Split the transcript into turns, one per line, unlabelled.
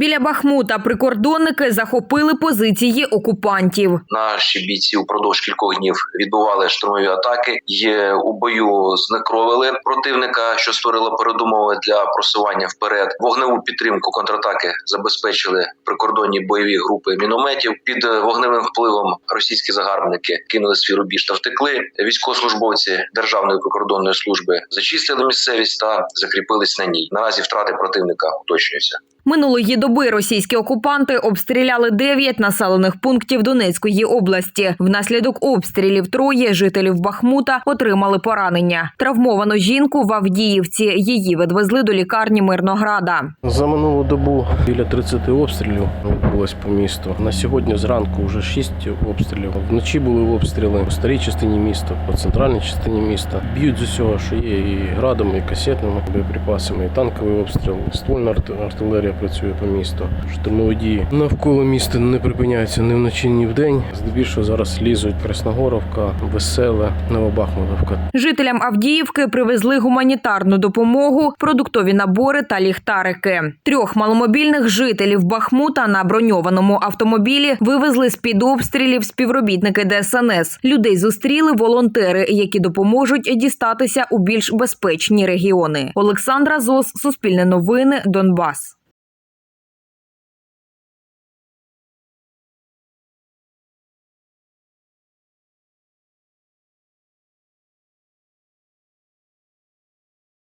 Біля Бахмута прикордонники захопили позиції окупантів.
Наші бійці упродовж кількох днів відбували штурмові атаки. Є у бою знекровили противника, що створило передумови для просування вперед. Вогневу підтримку контратаки забезпечили прикордонні бойові групи мінометів. Під вогневим впливом російські загарбники кинули свій рубіж та втекли. Військовослужбовці Державної прикордонної служби зачистили місцевість та закріпились на ній. Наразі втрати противника уточнюються.
Минулої доби російські окупанти обстріляли 9 населених пунктів Донецької області. Внаслідок обстрілів троє жителів Бахмута отримали поранення. Травмовану жінку в Авдіївці її відвезли до лікарні Мирнограда.
За минулу добу біля 30 обстрілів відбулось по місту. На сьогодні зранку вже 6 обстрілів. Вночі були обстріли по старій частині міста, по центральній частині міста. Б'ють з усього, що є і градами, і касетними боєприпасами, і танковий обстріл, і ствольна арт- артилерія працює по місту. Штурмові дії навколо міста не припиняються ні вночі, ні вдень. Здебільшого зараз лізуть Красногоровка, Веселе, Новобахмутовка.
Жителям Авдіївки привезли гуманітарну допомогу, продуктові набори та ліхтарики. Трьох маломобільних жителів Бахмута на броньованому автомобілі вивезли з під обстрілів співробітники ДСНС. Людей зустріли волонтери, які допоможуть дістатися у більш безпечні регіони. Олександра Зос, Суспільне новини, Донбас.